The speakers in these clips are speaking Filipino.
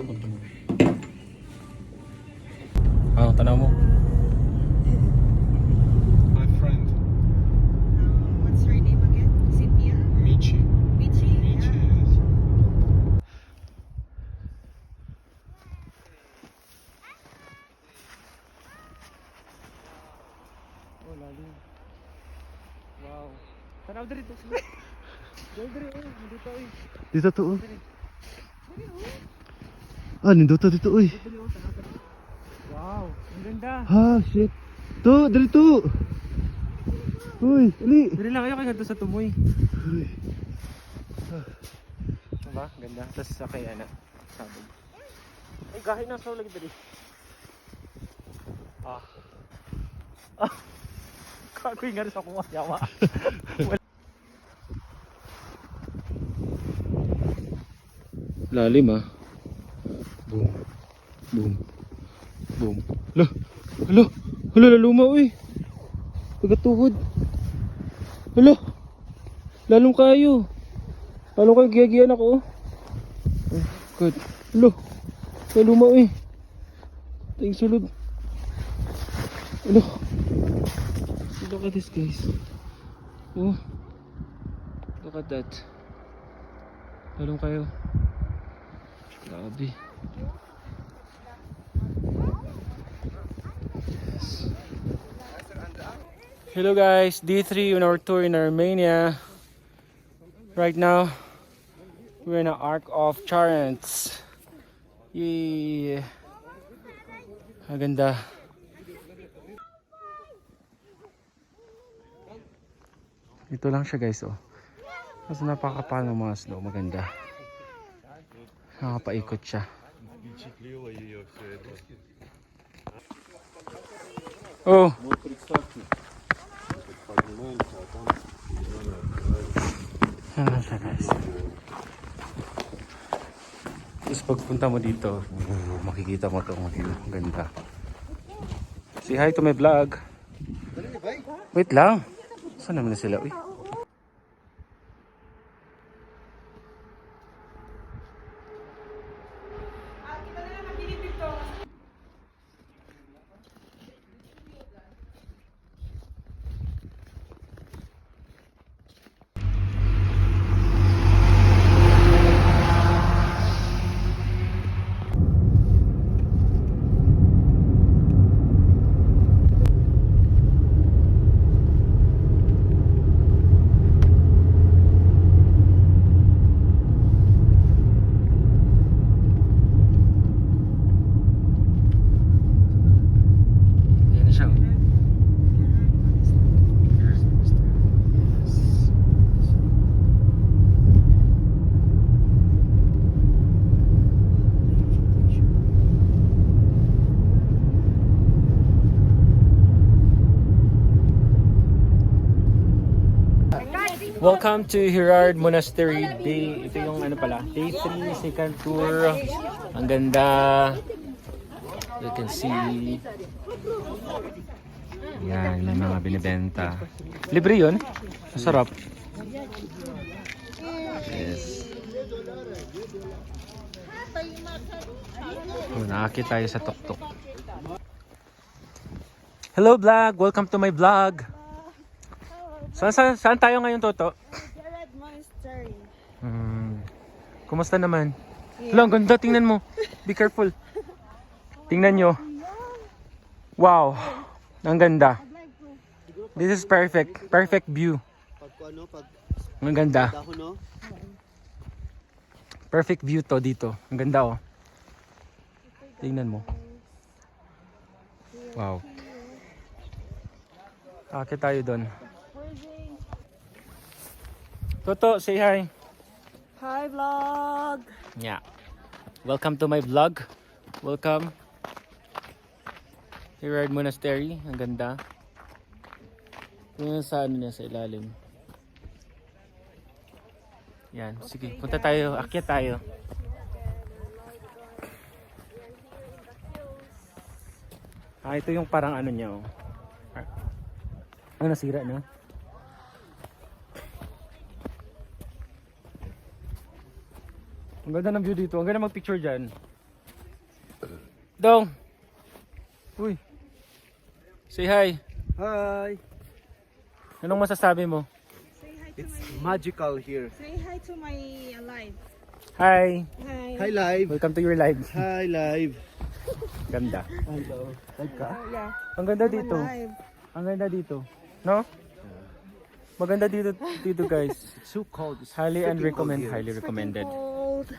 Dali ko mo. Ah, tanaw mo. My friend, Um, what's her name again? Cynthia? Michi. Michi? Michi, Yeah. yes. Oh, lalim. Wow. Tanaw to. Dali diri oh, dito eh. Dito to. Ah, nindot to dito uy. Dali. Wow, ang ganda. Ha, shit. To, dali to. Uy, ali. Dili lang ayo kay ngadto sa tumoy. Uy. Diba? Ganda. Tapos sa kay ana. Sabog. Ay, gahi na sa lagi dali. Ah. Ah. Kagoy nga rin sa kuha. Yawa. Lalim ah. Boom. Boom. Boom. Hala. Hala. Hala, laluma uy. Pagkatuhod. Hala. Lalong kayo. Lalong kayo giyagiyan ako. oh. Oh, good. Hala. Laluma uy. Ting sulod. Hala. Look at this guys. Oh. Look at that. Lalong kayo. Grabe. Hello guys, D3 on our tour in Armenia. Right now, we're in the Arc of Charents. Yeah. Ang ganda. Ito lang siya guys oh. Kasi napakapal ng mga snow, maganda. Nakapaikot siya. Oh, Ano siya guys? Tapos pagpunta mo dito, makikita mo itong view. Ganda. Say hi to my vlog. Wait lang. Saan naman na sila? Uy. Yan na siya. oh. Welcome to Hirard Monastery Day. Ito yung ano pala, day 3, second tour. Ang ganda. You can see. Yan, may mga binibenta. Libre yun. Masarap. Yes. Oh, nakakit tayo sa tuktok. Hello vlog! Welcome to my vlog! Saan, saan, saan tayo ngayon, Toto? Red Monastery. Hmm. Kumusta naman? Hala, ang ganda. Tingnan mo. Be careful. Tingnan nyo. Wow. Ang ganda. This is perfect. Perfect view. Ang ganda. Perfect view to dito. Ang ganda oh. Tingnan mo. Wow. Akit tayo doon. Toto, say hi. Hi vlog! Yeah. Welcome to my vlog. Welcome. Hirard Monastery. Ang ganda. Tingnan sa ano niya sa ilalim. Yan. Sige, punta tayo. Akyat tayo. Ah, ito yung parang ano niya oh. Ah, ah nasira na. Ang ganda ng view dito. Ang ganda mag-picture dyan. Dong. Uy. Say hi. Hi! Anong masasabi mo? Say hi to It's my... magical here. Say hi to my uh, live. Hi. Hi. Hi live! Welcome to your live. Hi live! Ganda. Hello. Live ka? Oh, yeah. Ang ganda I'm dito. alive. Ang ganda dito. No? Maganda dito dito guys. It's so cold. It's Highly and recommend, highly recommended. Cold.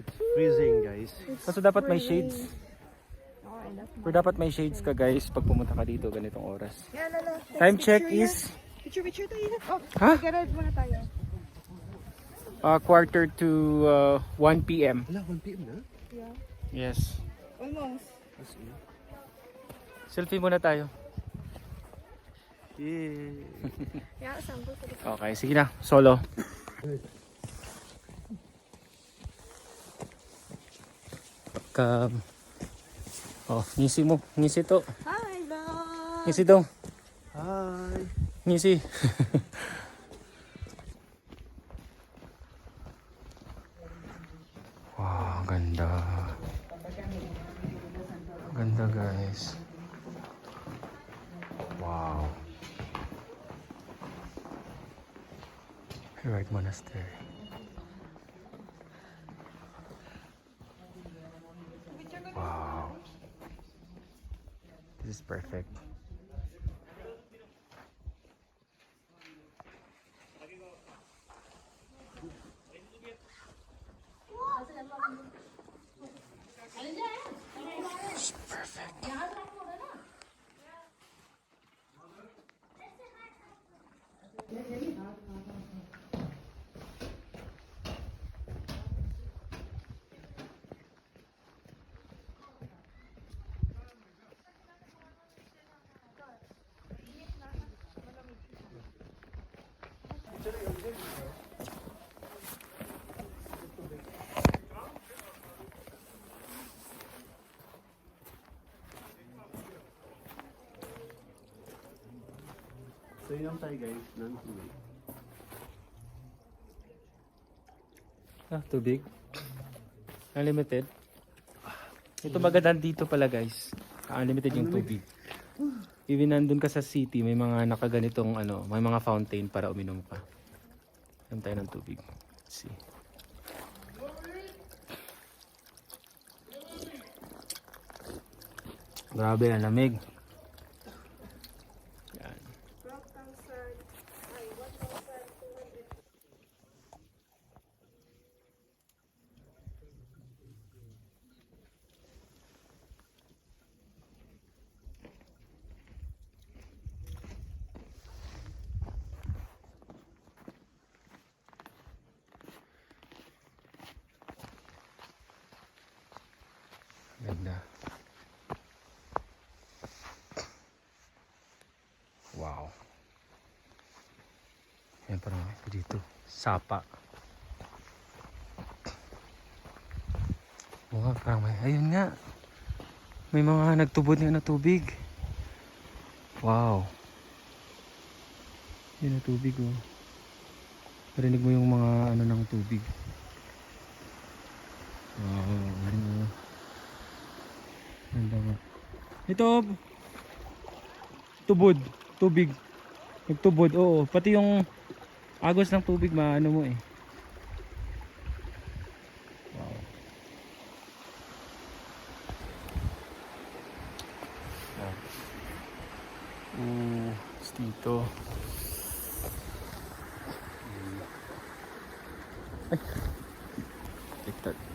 It's freezing guys. It's Kaso dapat may shades. Oh, Pero dapat may shades ka guys pag pumunta ka dito ganitong oras. Yeah, no, no. Let's Time check picture is. Picture, picture tayo. Oh, Ha? Mag-ride muna tayo. uh, quarter to uh, 1 p.m. Wala, 1 p.m. na? Yeah. Yes. Almost. Selfie muna tayo. Yeah. Yeah, sample. Okay, sige na. Solo. Pagka... Oh, ngisi mo. Ngisi to. Hi, love. Ngisi daw. Hi! Ngisi. wow, ganda. Ganda guys. Wow. Right Monastery. Perfect. So yun lang tayo guys. Nang tubig. Ah, tubig. Unlimited. Ito maganda dito pala guys. Unlimited yung tubig. Even nandun ka sa city, may mga nakaganitong ano, may mga fountain para uminom ka. Inom tayo ng tubig. Let's see. Grabe, ang lamig. Yan. Ganda. Wow. Yan parang ito dito. Sapa. Nga, parang may, ayun nga. May mga nagtubod nga na tubig. Wow. Yun na tubig oh. Narinig mo yung mga ano ng tubig. Wow, oh. Ganda nga. Ito, tubod, tubig. Nagtubod, oo. Pati yung agos ng tubig, maano mo eh. Wow. Tapos dito. Ay. Baliktad.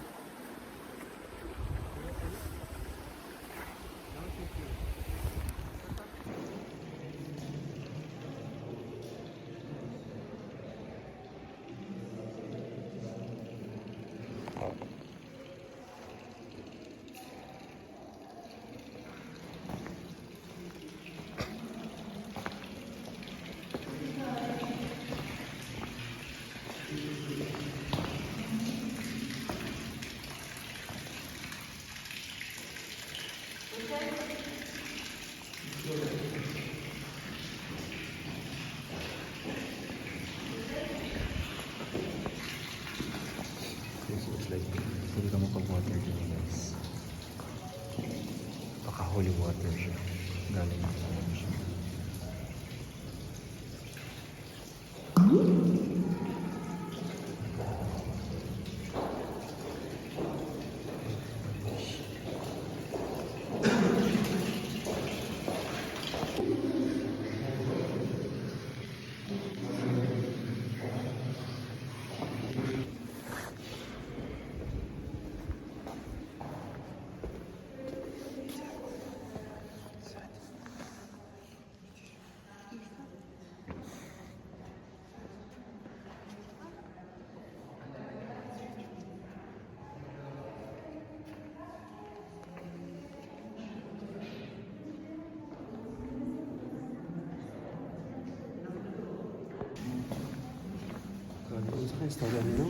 Sa restaurant no?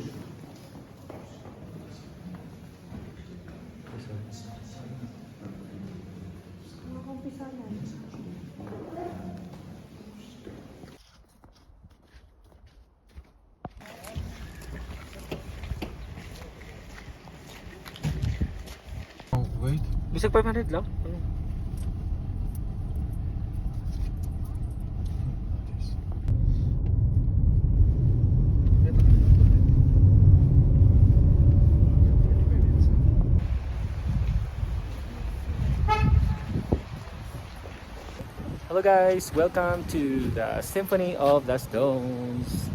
Oh, wait. Bisag 500 lang? Guys! Welcome to the Symphony of the Stones.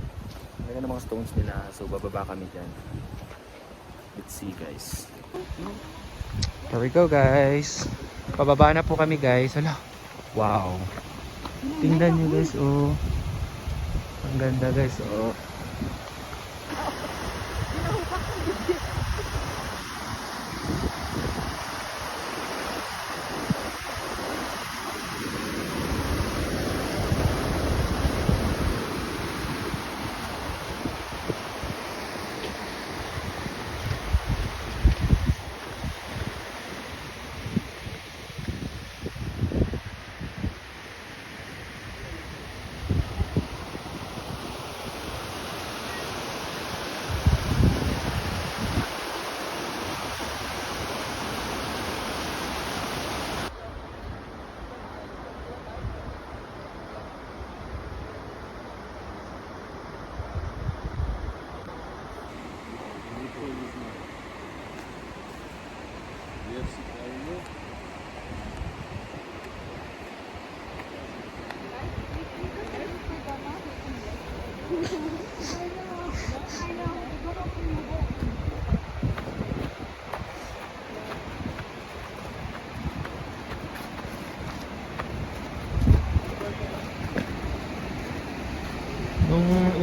Ganda ng mga stones nila. So bababa kami dyan. Let's see guys. Here we go guys. Pababa na po kami guys. Hala. Wow. Tingnan nyo guys oh. Ang ganda guys oh.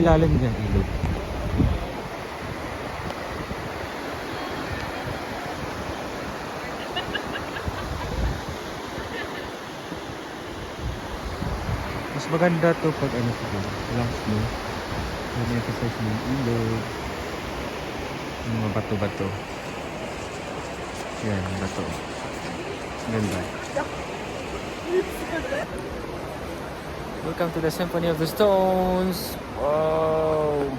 Ilalim dyan ilog. Mas maganda to pag ano siguro, walang snow. Yung mo yung ilog. Yung mga bato-bato. Yan, bato. Ganda. Welcome to the Symphony of the Stones. Wow.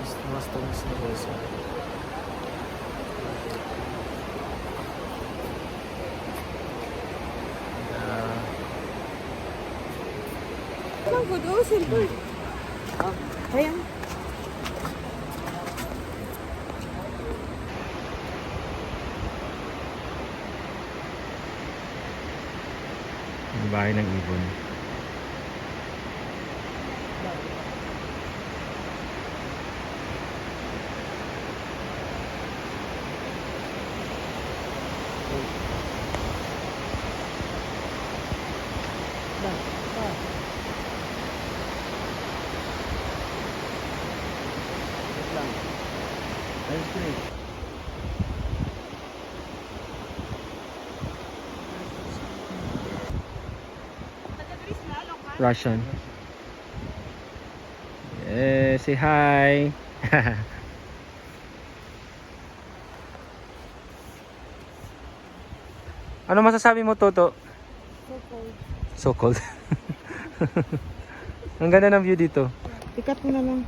Mas mga stones na. Ah, Ang good, oh, silver. Oh, ayan. bahay ng ibon. Russian. Yeah, say hi. ano masasabi mo, Toto? So cold. Ang ganda ng view dito. Ikat mo na lang.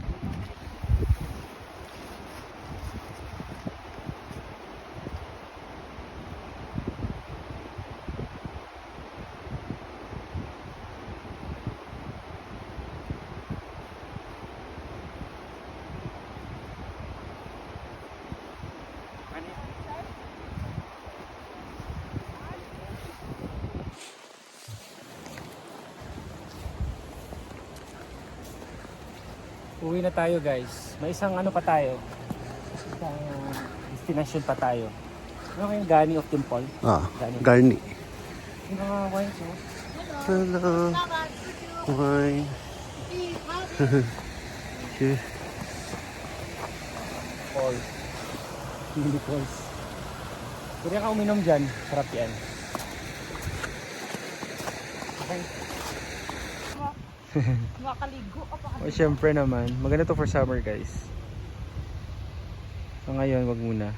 Tayo guys. May isang ano pa tayo. Isang destination pa tayo. Ano kayong Gani of Temple? Ah, Gani. Garni. Yung mga wines oh. Hello. Wine. Okay. Falls. Hindi falls. Pwede ka uminom dyan. Sarap yan. Okay. Makaligo ka pa. O syempre naman, maganda to for summer guys. So ngayon, wag muna.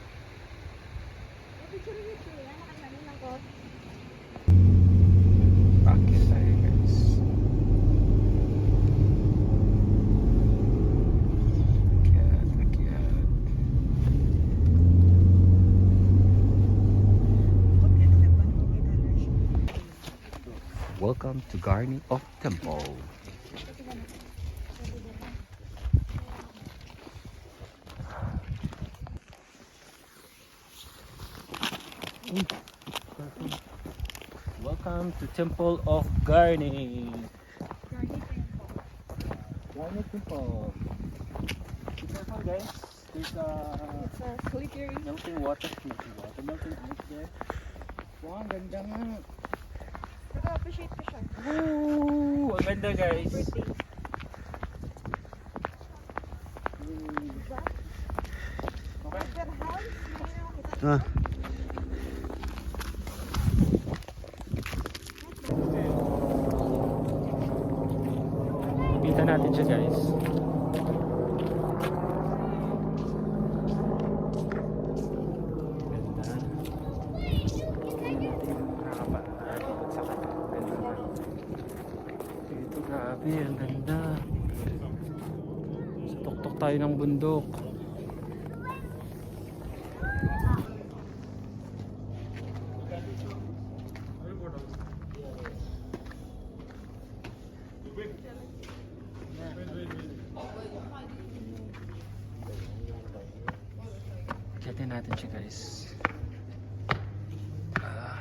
Bakit tayo guys? Akyat, akyat. Welcome to Garni of Temple. To Temple of Garni. Garni Temple. Be careful guys. There's a It's a slippery. melting water. Melting water. Melting ice there. Wow, ang ganda nga. Nag-appreciate ko siya. Woo! Ang ganda guys. Birthday. Okay. Ah. Natin siya guys. Ah.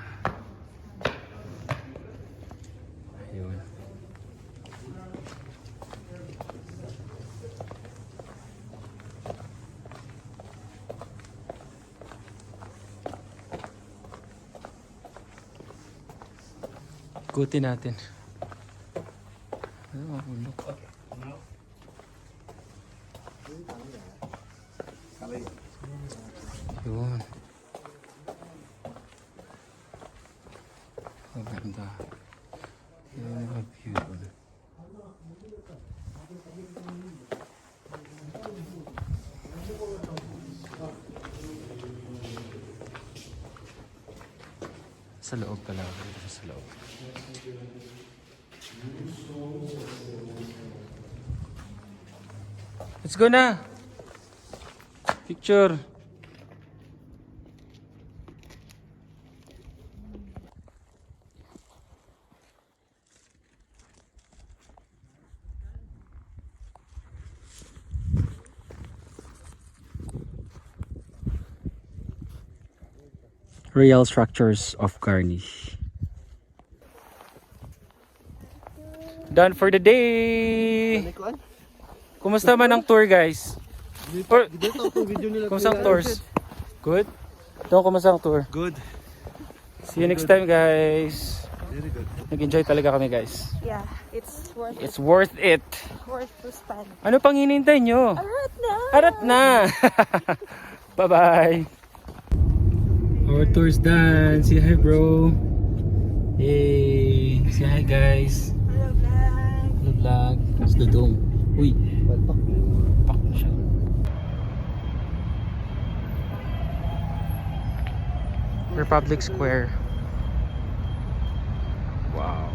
Ayun. Ikutin natin. Ano, mahulog. Yun. Maganda. Yun yung mga view. Sa loob pala sa loob. Let's go na! Picture! Real structures of Garnish. Done for the day! Kumusta man ang tour guys? Or, Dito to video nila. kumusta ang tours? Good? Ito, kumusta ang tour? Good. See you next time guys. Very good. Nag-enjoy talaga kami guys. Yeah, it's worth It's worth it. worth to spend. Ano pang hinintay nyo? Alright na! Arat na! Bye-bye! Our tour's done. Say hi bro. Hey! Say hi guys. Hello, vlog! Hello vlog. It's the dome. Uy! Palpak. Pak na siya. Republic Square. Wow.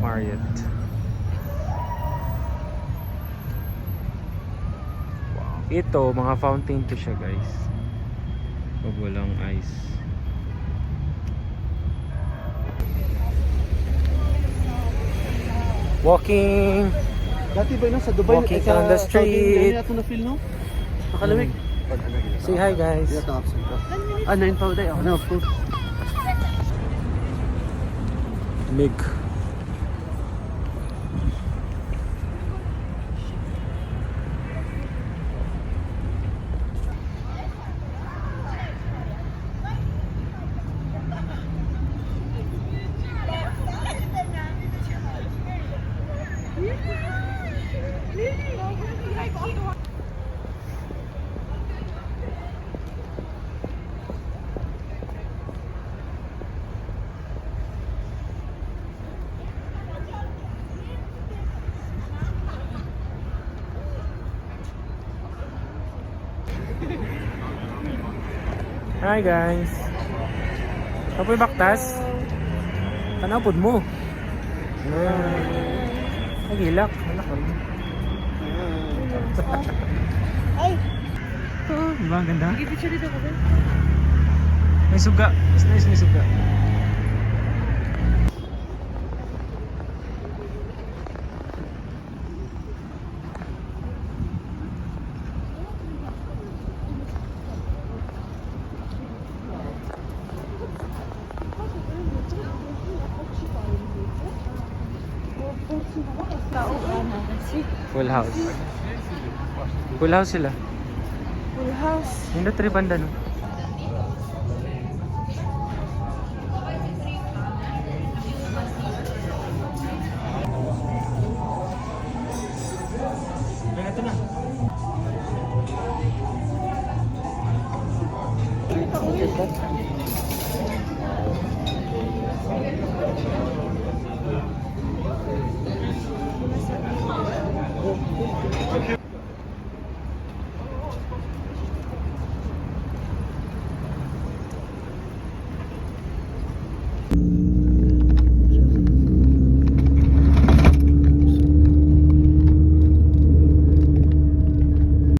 Marriott. Ito, mga fountain to siya guys. Pag walang ice. Walking. Dati ba yun sa Dubai? Walking sa down the street. ato na feel no? Nakalamig. Say hi guys. Ah, 9 pa ulit. Na, of course. Mig. Hi guys. Apoy baktas. Tanapod mo. Nagilak. Anak ko. Ay! Diba ang ganda? May suga. Mas nice may suga. House. Full house sila. Full house. Yung trip banda no?